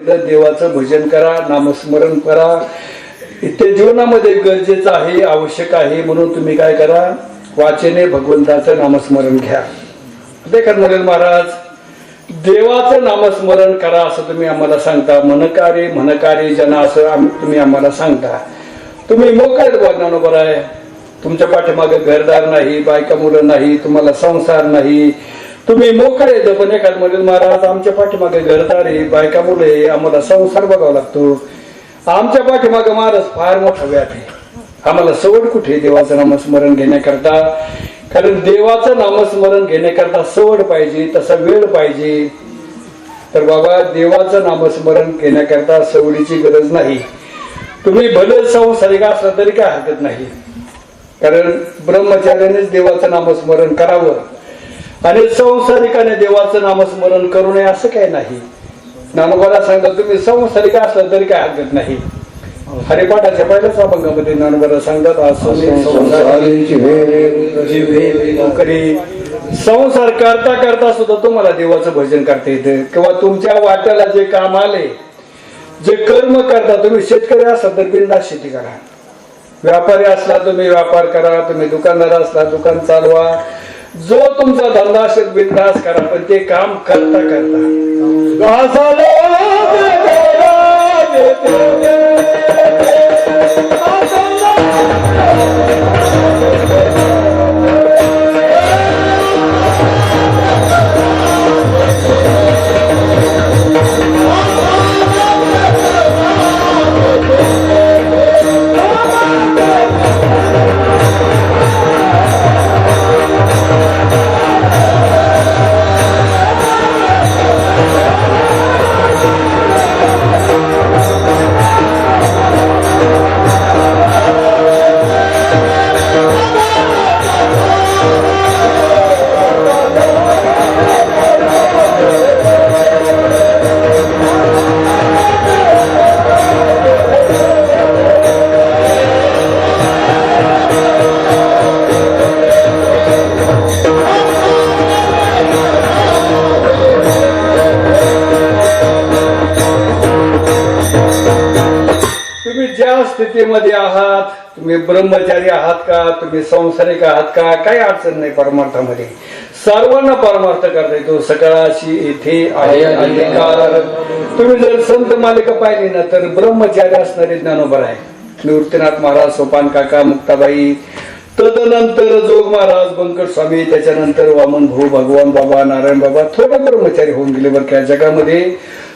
देवाचं भजन करा नामस्मरण करा. ते जीवनामध्ये गरजेचं आहे आवश्यक आहे म्हणून तुम्ही काय करा? वाचने भगवंताचं नामस्मरण घ्या. ते करणारे महाराज देवाचं नामस्मरण करा असं तुम्ही आम्हाला सांगता. मनकारे मनकारे जना असं तुम्ही आम्हाला सांगता. तुम्ही मोकळ्यात वागणार बरं आहे? तुमच्या पाठीमागे घरदार नाही बायका मुलं नाही तुम्हाला संसार नाही. तुम्ही मोकळे पण एखाद म्हणेल महाराज आमच्या पाठीमागे घरदारे बायका मुले आम्हाला संसार बघावा लागतो. आमच्या पाठीमागे महाराज फार मोठा व्याप आहे. आम्हाला सवड कुठे देवाचं नामस्मरण घेण्याकरता? कारण देवाचं नामस्मरण घेण्याकरता सवड पाहिजे तसा वेळ पाहिजे. तर बाबा देवाचं नामस्मरण घेण्याकरता सवडीची गरज नाही. तुम्ही भले संसारिक असला तरी काय हरकत नाही. कारण ब्रह्मचार्यानेच देवाचं नामस्मरण करावं. आणि संसारिकाने देवाचं नामस्मरण करू नये असं काही नाही. नानोबाला सांगतात तुम्ही संसारिका असला तरी काय हरकत नाही. हरिपाठाच्या पहिल्याच अभंगामध्ये नानोबाला सांगतात संसार करता करता सुद्धा तुम्हाला देवाचं भजन करता येतं. किंवा तुमच्या वाट्याला जे काम आले जे कर्म करता तुम्ही शेतकरी असाल तर बिंदास शेती करा. व्यापारी असला तुम्ही व्यापार करा तुम्ही दुकानदार असला दुकान चालवा जो तुमचा धंदा असेल बिंदास करा पण ते काम करता करता ज्या स्थितीमध्ये आहात? तुम्ही ब्रह्मचारी आहात का? तुम्ही संसारिक आहात का? काही अडचण नाही परमार्थामध्ये. सर्वांना परमार्थ करता येतो. सकाळाशी येथे आहे अधिकार तुम्ही जर संत मालिका पाहिली ना तर ब्रह्मचारी असणारे ज्ञानोबर आहे निवृत्तीनाथ महाराज सोपान काका मुक्ताबाई. तदनंतर जोग महाराज बंकट स्वामी त्याच्यानंतर वामन भाऊ भगवान बाबा नारायण बाबा थोडे ब्रह्मचारी होऊन गेले बरं का जगामध्ये.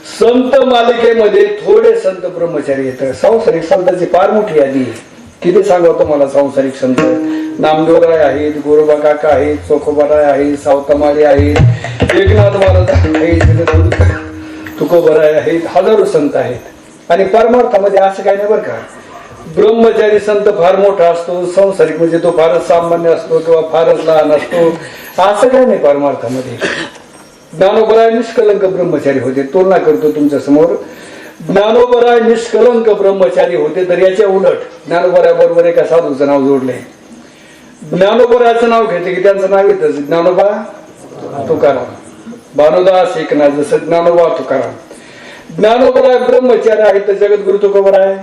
संत मालिकेमध्ये थोडे संत ब्रह्मचारी येतात. सांसारिक संतांची फार मोठी यादी आहे. किती सांगावं तुम्हाला सांसारिक संत? नामदेवराय आहेत गोरोबा काका आहेत चोखोबाराय आहेत सावतमाळी आहेत एकनाथ महाराज आहेत तुकोबराय आहेत हजारो संत आहेत. आणि परमार्थामध्ये असं काही नाही बरं का. ब्रह्मचारी संत फार मोठा असतो संसारिक म्हणजे तो फारच सामान्य असतो किंवा फारच लहान असतो. असं काही नाही परमार्थामध्ये. ज्ञानोबराय निष्कलंक ब्रह्मचारी होते. तुलना करतो तुमच्यासमोर ज्ञानोबराय निष्कलंक ब्रह्मचारी होते तर याच्या उलट ज्ञानोबराय बरोबर एका साधूचं नाव जोडले ज्ञानोबराचं नाव घेते की त्यांचं नाव येतच. ज्ञानोबा तुकाराम. भानुदास एकनाथ जसं ज्ञानोबा तुकाराम. ज्ञानोबराय ब्रह्मचारी आहे तर जगद्गुरु तुकोबराय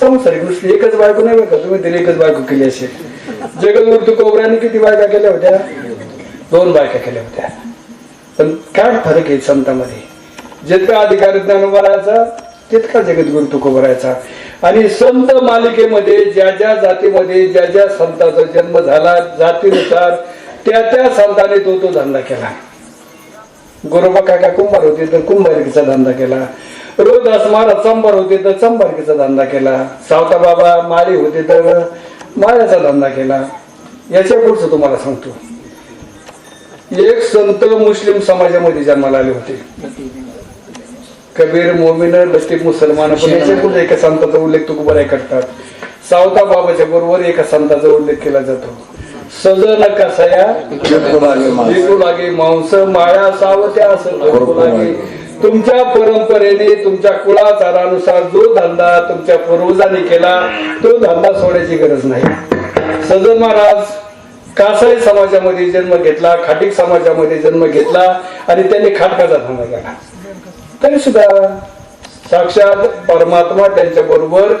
संसारिक नुसती एकच बायको नाही बरं का? तुम्ही तरी एकच बायको केली असेल. जगद्गुरु तुकोबराने किती बायका केल्या होत्या? दोन बायका केल्या होत्या. पण काय फरक आहे संतामध्ये जितका अधिकार ज्ञानोबराचा तितका जगद्गुरु तुकोबरायचा आणि संत मालिकेमध्ये ज्या ज्या जातीमध्ये ज्या ज्या संतांचा जन्म झाला जातीनुसार त्या त्या संतांनी तो तो धंदा केला. गोरोबा काका कुंभार होते तर कुंभारकीचा धंदा केला. रोज असमारा चंबर होते तर चंबारकीचा धंदा केला. सावता बाबा माळी होते तर माळ्याचा धंदा केला. याच्या पुढचं तुम्हाला सांगतो. एक संत मुस्लिम समाजामध्ये जन्माला आले होते. कबीर मोमिन लतीफ मुसलमान पण एका संताचा उल्लेख तुकुबराय करतात. सावता बाबाच्या बरोबर एका संताचा उल्लेख केला जातो. सजन कसाया विकू लागे मांस माया सावत्या लागे. तुमच्या परंपरेने तुमच्या कुळाचारानुसार जो धंदा तुमच्या पूर्वजांनी केला तो धंदा सोडायची गरज नाही. सजन महाराज कासाई समाजामध्ये जन्म घेतला खाटीक समाजामध्ये जन्म घेतला आणि त्यांनी खाटकाचा धंदा केला. तरी सुद्धा साक्षात परमात्मा त्यांच्या बरोबर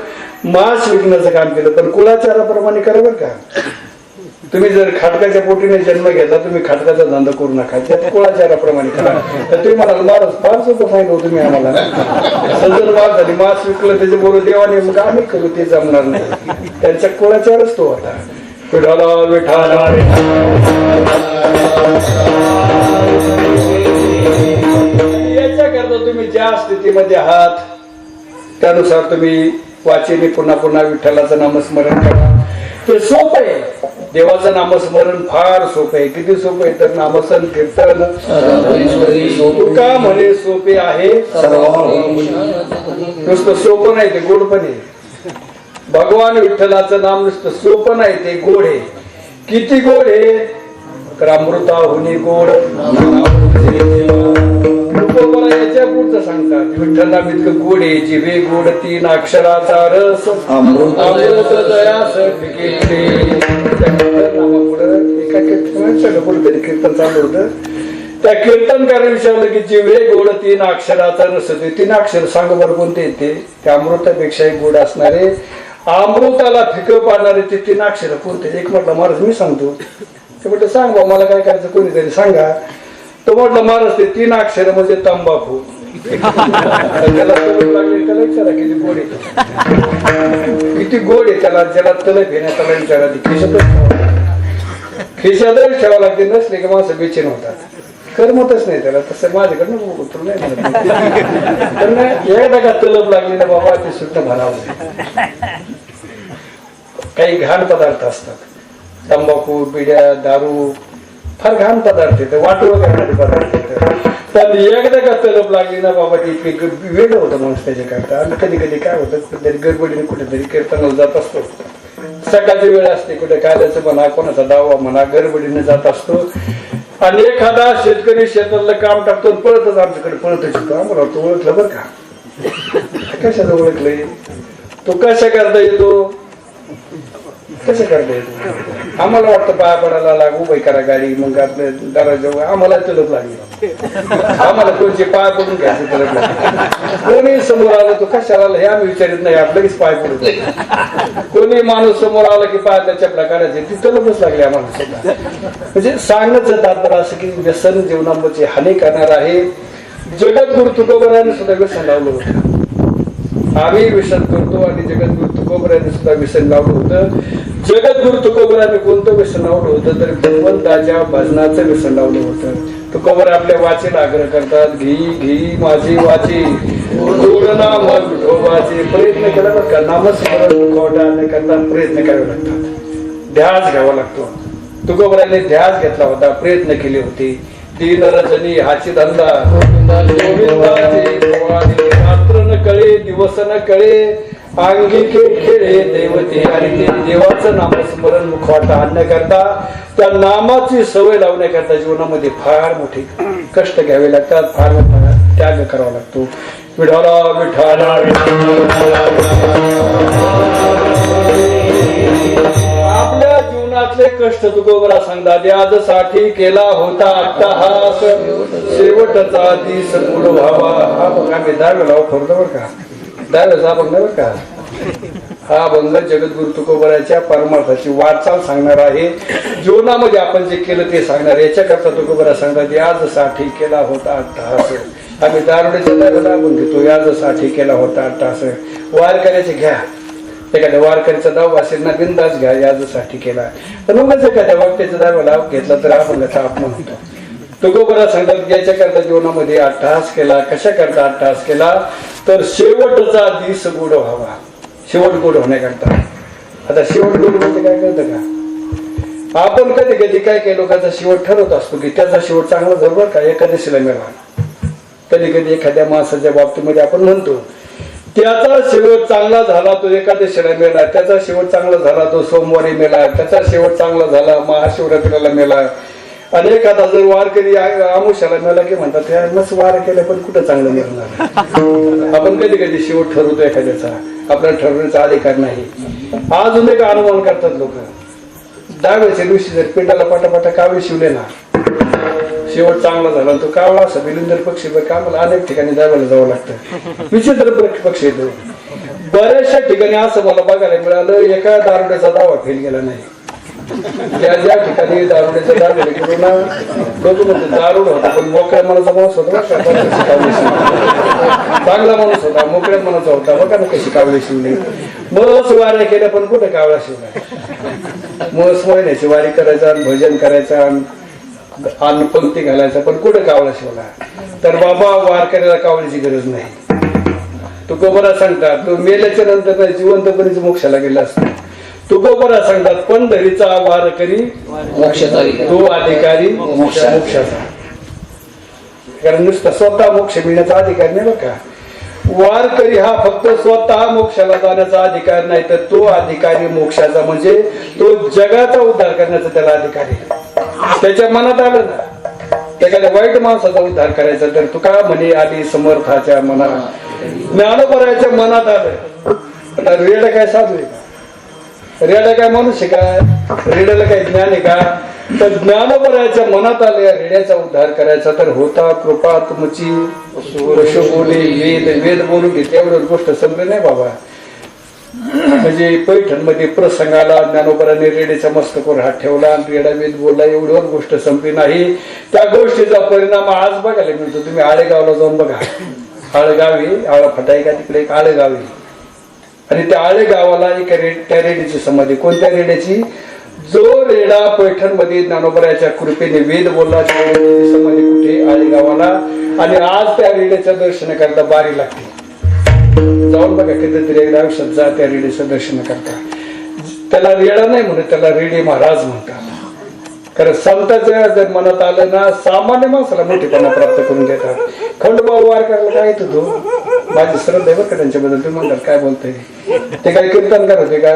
मास विकण्याचं काम केलं पण कुलाचाराप्रमाणे करा बरं का. तुम्ही जर खाटकाच्या पोटीने जन्म घेतला तुम्ही खाटकाचा धंदा करू नका. त्यात कुळाचाराप्रमाणे करा. तर तुम्ही म्हणाल महाराज फार सुद्धा सांगितलं तुम्ही आम्हाला. सजन वाद झाली मास विकलं त्याच्या बरोबर देवाने मग आम्ही करू ते जमणार नाही. त्यांचा कुळाचारच तो होता. विठाला विठाला याच्याकरता तुम्ही ज्या स्थितीमध्ये आहात त्यानुसार तुम्ही वाचेने पुन्हा पुन्हा विठ्ठलाचं नामस्मरण करा. ते सोपं आहे. देवाचं नामस्मरण फार सोपं आहे. किती सोपं आहे तर नामस्मरण कीर्तन. तुका म्हणे सोपे आहे. नुसतं सोपं नाही ते गोड पण आहे. भगवान विठ्ठलाचं नाम नुसतं सोपं नाही ते गोड आहे. किती गोड आहे? तर अमृता होणे गोड याच्या पुढचं सांगतात. विठ्ठला इतकं गोड आहे जिभे गोड तीन अक्षराचा रस. अमृत. एका कीर्तनात कुठेतरी कीर्तन चालू होतं. त्या विचारलं की जिवे गोड तीन अक्षराचा रस ते तीन अक्षर सांग बरं कोणते येते त्या अमृतापेक्षाही गोड असणारे. अमृताला फिकं पाडणारे ते तीन अक्षर कोणते? एक म्हटलं महाराज मी सांगतो. ते म्हटलं सांग बा मला काय करायचं? कोणीतरी सांगा. तो म्हटलं महाराज ते तीन अक्षर म्हणजे तंबाखू. त्याला तलप लागली त्याला विचारा किती गोड आहे किती गोड आहे त्याला ज्याला तलप येण्या त्याला विचारा ती खिशातच खिशातच ठेवावं लागते नसले की माणसं बेचैन होतात. करमतच नाही त्याला तसं माझ्याकडनं बघू तुला नाही म्हणत पण एकदा का तलब लागली ना बाबा ते सुद्धा भरावं. काही घाण पदार्थ असतात. तंबाखू बिड्या दारू फार घाण पदार्थ येतं वाटू वगैरे पदार्थ येतं पण एकदा का तलप लागली ना बाबा ती इतकी वेळ होतं माणूस त्याच्याकरता. आणि कधी कधी काय होतं कुठेतरी गडबडीने कुठेतरी कीर्तनाला जात असतो. सकाळची वेळ असते कुठे कायद्याचं म्हणा कोणाचा दावा म्हणा गडबडीने जात असतो. आणि एखादा शेतकरी शेतातलं काम टाकतो आणि पळतच आमच्याकडे पळतच येतो आम्हाला तो ओळखलं बरं का? कशाला ओळखलंय? तो कशा करता येतो? कसं करता? येत आम्हाला वाटतं पाया पडायला लाग उभं करा गाडी मग आपल्या आम्हाला तलप लागली. आम्हाला कोणचे पाय पडून घ्यायचे तलप लागली कोणी समोर आलं तो कशाला हे आम्ही विचारित नाही. आपलं पाय पडतो कोणी माणूस समोर आला की पाय त्याच्या प्रकाराचे ती तलपच लागली आम्हाला म्हणजे सांगण्याचं तात्पर्य असं की व्यसन जीवनामध्ये हानी करणार आहे. जगद्गुरु तुकोबराने सुद्धा व्यसन लावलं होतं. आम्ही व्यसन करतो आणि जगद्गुरु तुकोबराने सुद्धा व्यसन लावलं होतं. जगद्गुरु तुकोबराने कोणतं व्यसन लावलं होतं? तर भगवंताच्या भजनाचं व्यसन लावलं होतं. तुकोबर आपल्या वाचेला आग्रह करतात घी घी माझी वाची गोड नाम विठोबाचे प्रयत्न केला बरं का? नामस्मरण करता प्रयत्न करावे लागतात. ध्यास घ्यावा लागतो. तुकोबराने ध्यास घेतला होता प्रयत्न केले होते. तीन रजनी हाची धंदा. गोविंदाचे रात्र न कळे दिवस न कळे अंगी खेळ खेळे देवते आणि ते देवाचं नामस्मरण मुखवाटा आणण्याकरता त्या नामाची सवय लावण्याकरता जीवनामध्ये फार मोठे कष्ट घ्यावे लागतात फार मोठा त्याग करावा लागतो. विठाला विठाला आपल्या जीवनातले कष्ट तुकोबरा सांगता व्याजसाठी केला होता अट्टहास. शेवटचा दिस गुड व्हावा. हा बघा मी दहाव्या लाव ठरतो बरं का. दहाव्याचा हा बघ बरं का? हा भंग जगद्गुरु तुकोबराच्या परमार्थाची वाटचाल सांगणार आहे. जीवनामध्ये आपण जे केलं ते सांगणार याच्याकरता तुकोबरा सांगतात याजसाठी केला होता अट्टहास आम्ही दारुड्याच्या दहाव्याला आपण घेतो याजसाठी केला होता अट्टहास वार करायचे घ्या. एखाद्या वारकरीचा दाव असेल ना बिंदास घ्या याजसाठी केला पण उगाच एखाद्या वाक्याचा दावा लाभ घेतला तर अपंगाचा अपमान होतो. तुकोबरा सांगतात याच्या करता जीवनामध्ये अट्टहास केला कशा करता अट्टहास केला तर शेवटचा दिस गोड व्हावा. शेवट गोड होण्याकरता. आता शेवट गोड म्हणजे काय करतं का? आपण कधी कधी काय काही लोकांचा शेवट ठरवत असतो की त्याचा शेवट चांगला जरूर बरं का? एकादशीला मिळवा. कधी कधी एखाद्या माणसाच्या बाबतीमध्ये आपण म्हणतो त्याचा शेवट चांगला झाला तो एकादशीला मेला त्याचा शेवट चांगला झाला तो सोमवारी मेला त्याचा शेवट चांगला झाला महाशिवरात्रीला मेला आणि एखादा जर वारकरी आ- आमुष्याला मेला की म्हणतात "यार, मस्त वार केलं पण कुठं चांगलं मिळणार आपण कधी कधी शेवट ठरवतो एखाद्याचा. आपल्याला ठरवण्याचा अधिकार नाही. अजून एक अनुमान करतात लोक. दहाव्याच्या दिवशी जर पिंडाला पाटापाटा कावे शिवले ना शेवट चांगला झाला तो कावळा असा बिलिंदर पक्षी बघ का मला अनेक ठिकाणी जायला जावं लागतं. विचित्र पक्षी येतो. बऱ्याचशा ठिकाणी असं मला बघायला मिळालं एका दारुड्याचा दावा फेल गेला नाही. ज्या ज्या ठिकाणी दारुड्याचा दावा गेलो लोक म्हणते दारुड होता पण मोकळ्या मनाचा माणूस होता चांगला माणूस होता मोकळ्या मनाचा होता बघा ना कशी कावळी शिवली? मस वाऱ्या केल्या पण कुठे कावळा शिवला? मस महिन्याची वारी करायचा आणि भजन करायचा आणि अन्न पंक्ती घालायचा पण कुठे कावळा शिवला? तर बाबा वार करायला कावळीची गरज नाही. तू गोबरा सांगतात तू मेल्याच्या नंतर जिवंतपणीच मोक्षाला गेला असतो. तू गोबरा सांगतात पंढरीचा वार करी. तो अधिकारी मोक्षाचा कारण नुसतं स्वतः मोक्ष मिळण्याचा अधिकार नाही का? वारकरी हा फक्त स्वतः मोक्षाला जाण्याचा अधिकार नाही तर तो अधिकारी मोक्षाचा म्हणजे तो जगाचा उद्धार करण्याचा त्याला अधिकार आहे. त्याच्या मनात आलं ना एखाद्या वाईट माणसाचा उद्धार करायचा तर तू का म्हणे आधी समर्थाच्या मनात? ज्ञानोबराच्या मनात आलं. आता रेड काय साधू आहे रेडा काय मनुष्य काय? रेड्याला काय ज्ञान आहे का? तर ज्ञानोबराच्या मनात आले या रेड्याचा उद्धार करायचा तर होता कृपा तुमची. पशु वेद वेद बोलून घेते एवढं गोष्ट समजली नाही बाबा. म्हणजे पैठणमध्ये प्रसंगाला ज्ञानोबराने रेड्याच्या मस्तकावर हात ठेवला आणि रेडा वेद बोलला एवढीवर गोष्ट संपली नाही. त्या गोष्टीचा परिणाम आज बघायला मिळतो. तुम्ही आळेगावला जाऊन बघा. आळेगावी आळा फटाई का तिकडे एक आळेगावी. आणि त्या आळे गावाला एक रे त्या रेड्याची समाधी. कोणत्या रेड्याची? जो रेडा पैठणमध्ये ज्ञानोबराच्या कृपेने वेद बोलला त्या रेड्याची समाधी कुठे? आळे गावाला. आणि आज त्या रेड्याच्या दर्शन करता बारी लागते. जाऊन बघा कधीतरी एकदा आयुष्यात जा त्या रेड्याचं दर्शन करता. त्याला रेडा नाही म्हणत त्याला रेडे महाराज म्हणतात. कारण संताच्या जर मनात आलं ना सामान्य माणसाला मोठेपणा प्राप्त करून देतात. खंडोबा वार करायला काय तो? माझी श्रद्धा आहे बरं का त्यांच्याबद्दल. तुम्ही म्हणतात काय बोलतोय? ते काही कीर्तन करत आहे का?